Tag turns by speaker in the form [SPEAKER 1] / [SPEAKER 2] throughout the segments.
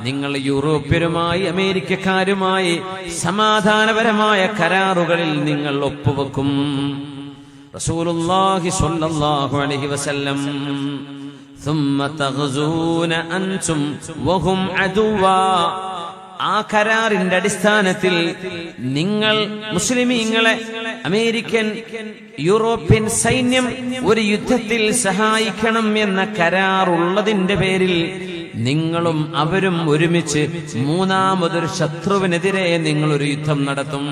[SPEAKER 1] നിങ്ങൾ യൂറോപ്യരുമായി അമേരിക്കക്കാരുമായി സമാധാനപരമായ കരാറുകളിൽ നിങ്ങൾ ഒപ്പുവെക്കും റസൂലുള്ളാഹി സ്വല്ലല്ലാഹു അലൈഹി വസല്ലം ثم تغزون أنتم وهم عدوا ആ കരാറിന്റെ അടിസ്ഥാനത്തിൽ നിങ്ങൾ മുസ്ലിമീങ്ങളെ അമേരിക്കൻ യൂറോപ്യൻ സൈന്യം ഒരു യുദ്ധത്തിൽ സഹായിക്കണം എന്ന കരാറുള്ളതിന്റെ പേരിൽ നിങ്ങളും അവരും ഒരുമിച്ച് മൂന്നാമതൊരു ശത്രുവിനെതിരെ നിങ്ങൾ ഒരു യുദ്ധം നടത്തും.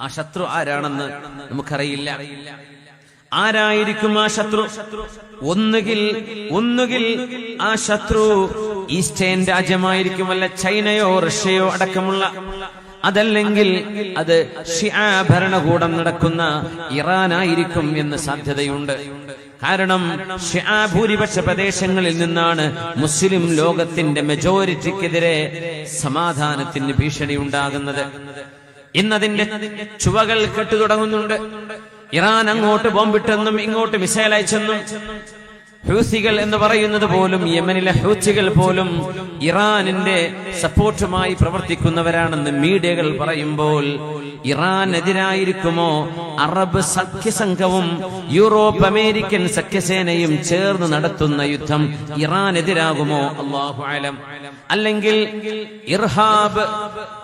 [SPEAKER 1] ആ ശത്രു ആരാണെന്ന് നമുക്കറിയില്ല. ആരായിരിക്കും ആ ശത്രു? ഒന്നുകിൽ ഒന്നുകിൽ ആ ശത്രു ഈസ്റ്റേൺ രാജ്യമായിരിക്കും അല്ല ചൈനയോ റഷ്യയോ അടക്കമുള്ള അതല്ലെങ്കിൽ അത് ഷിയാ ഭരണകൂടം നടക്കുന്ന ഇറാനായിരിക്കും എന്ന് സാധ്യതയുണ്ട്. കാരണം ഭൂരിപക്ഷ പ്രദേശങ്ങളിൽ നിന്നാണ് മുസ്ലിം ലോകത്തിന്റെ മെജോറിറ്റിക്കെതിരെ സമാധാനത്തിന് ഭീഷണി ഉണ്ടാകുന്നത് ഇന്നതിന്റെ ചുവകൾ കെട്ടു തുടങ്ങുന്നുണ്ട്. ഇറാൻ അങ്ങോട്ട് ബോംബിട്ടെന്നും ഇങ്ങോട്ട് മിസൈൽ അയച്ചെന്നും. ഹൂസികൾ എന്ന് പറയുന്നത് പോലും യമനിലെ ഹൂസികൾ പോലും ഇറാനിന്റെ സപ്പോർട്ടുമായി പ്രവർത്തിക്കുന്നവരാണെന്ന് മീഡിയകൾ പറയുമ്പോൾ ഇറാനെതിരായിരിക്കുമോ? അറബ് സഖ്യസംഘവും യൂറോപ്പ് അമേരിക്കൻ സഖ്യസേനയും ചേർന്ന് നടത്തുന്ന യുദ്ധം ഇറാനെതിരാകുമോ? അള്ളാഹു ആലം അല്ലെങ്കിൽ ഇർഹാബ്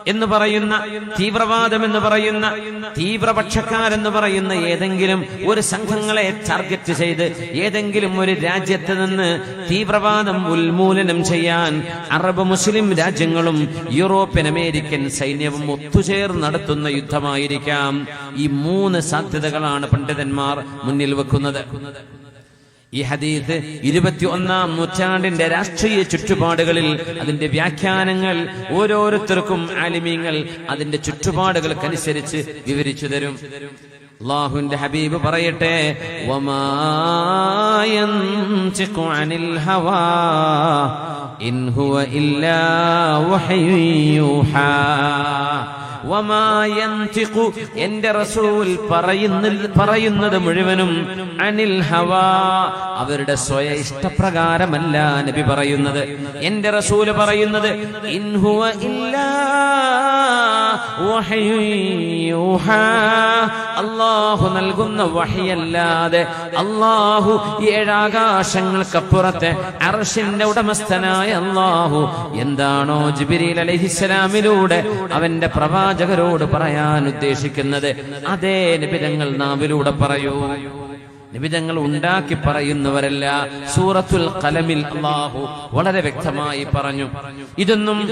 [SPEAKER 1] എന്ന് പറയുന്ന തീവ്രവാദം എന്ന് പറയുന്ന തീവ്രപക്ഷക്കാരെന്ന് പറയുന്ന ഏതെങ്കിലും ഒരു സംഘങ്ങളെ ടാർഗറ്റ് ചെയ്ത് ഏതെങ്കിലും ഒരു രാജ്യത്ത് നിന്ന് തീവ്രവാദം ഉന്മൂലനം ചെയ്യാൻ അറബ് മുസ്ലിം രാജ്യങ്ങളും യൂറോപ്യൻ അമേരിക്കൻ സൈന്യവും ഒത്തുചേർന്ന് നടത്തുന്ന യുദ്ധമായിരിക്കാം ഈ മൂന്ന് സാധ്യതകളാണ് പണ്ഡിതന്മാർ മുന്നിൽ വെക്കുന്നത്. ഈ ഹദീസ് ഇരുപത്തി ഒന്നാം നൂറ്റാണ്ടിന്റെ രാഷ്ട്രീയ ചുറ്റുപാടുകളിൽ അതിന്റെ വ്യാഖ്യാനങ്ങൾ ഓരോരുത്തർക്കും ആലിമീങ്ങൾ അതിന്റെ ചുറ്റുപാടുകൾക്കനുസരിച്ച് വിവരിച്ചു തരും. അള്ളാഹുവിന്റെ ഹബീബ് പറയട്ടെ ഇൻ ഹുവ ഇല്ലാ എന്റെ റസൂൽ പറയുന്നത് മുഴുവനും അനിൽ ഹവാ അവരുടെ സ്വയ ഇഷ്ടപ്രകാരമല്ല നബി പറയുന്നത്. എന്റെ റസൂൽ പറയുന്നത് ഇൻഹുവ ഇല്ലാ അള്ളാഹു നൽകുന്ന വഹിയല്ലാതെ അള്ളാഹു ഏഴാകാശങ്ങൾക്കപ്പുറത്തെ അർഷിന്റെ ഉടമസ്ഥനായ അള്ളാഹു എന്താണോ ജിബിരിൽ അലഹിസ്സലാമിലൂടെ അവന്റെ പ്രവാചകരോട് പറയാൻ ഉദ്ദേശിക്കുന്നത്? അതേ നിബിതങ്ങൾ നാവിലൂടെ പറയൂ. നിബിതങ്ങൾ ഉണ്ടാക്കി പറയുന്നവരല്ല. സൂറത്തുൽ കലമിൽ അള്ളാഹു വളരെ വ്യക്തമായി പറഞ്ഞു. ഇതൊന്നും